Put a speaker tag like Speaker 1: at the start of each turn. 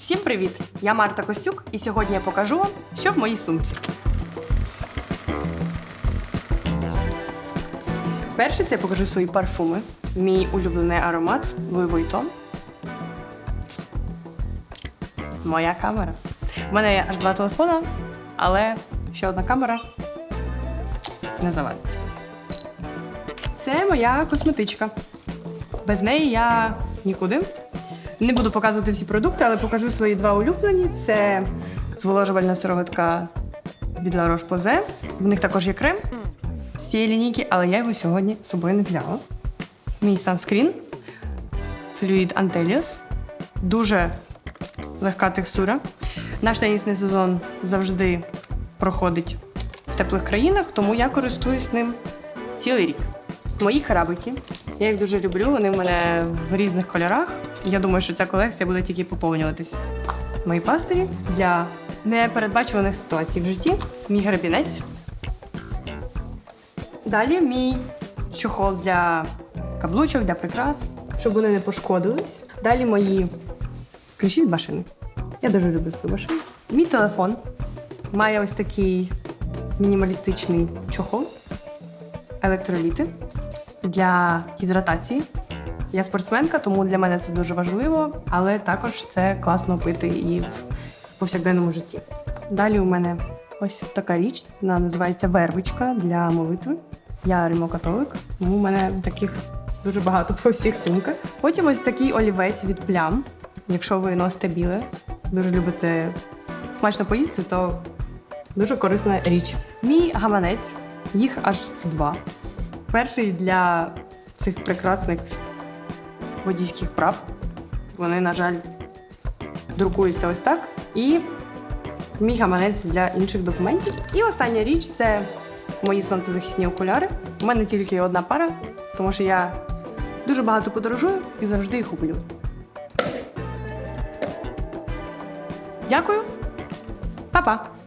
Speaker 1: Всім привіт! Я Марта Костюк, і сьогодні я покажу вам, що в моїй сумці. Перше, це я покажу свої парфуми. Мій улюблений аромат Louis Vuitton. Моя камера. У мене є аж два телефона, але ще одна камера не завадить. Це моя косметичка. Без неї я нікуди. Не буду показувати всі продукти, але покажу свої два улюблені. Це зволожувальна сироватка від La Roche-Posay. В них також є крем з цієї лінійки, але я його сьогодні з собою не взяла. Мій санскрін Fluid Antelios. Дуже легка текстура. Наш тенісний сезон завжди проходить в теплих країнах, тому я користуюсь ним цілий рік. Мої харабики. Я їх дуже люблю. Вони в мене в різних кольорах. Я думаю, що ця колекція буде тільки поповнюватись. Мої пастирі для непередбачуваних ситуацій в житті. Мій грабінець. Далі мій чохол для каблучок, для прикрас, щоб вони не пошкодились. Далі мої ключі від машини. Я дуже люблю свою машину. Мій телефон має ось такий мінімалістичний чохол, електроліти для гідратації. Я спортсменка, тому для мене це дуже важливо, але також це класно пити і в повсякденному житті. Далі у мене ось така річ, вона називається вервичка для молитви. Я римокатолик, тому у мене таких дуже багато по всіх сумках. Потім ось такий олівець від плям. Якщо ви носите біле, дуже любите смачно поїсти, то дуже корисна річ. Мій гаманець, їх аж два. Перший для цих прекрасних водійських прав. Вони, на жаль, друкуються ось так. І мій гаманець для інших документів. І остання річ це мої сонцезахисні окуляри. У мене тільки одна пара, тому що я дуже багато подорожую і завжди їх куплю. Дякую. Па-па!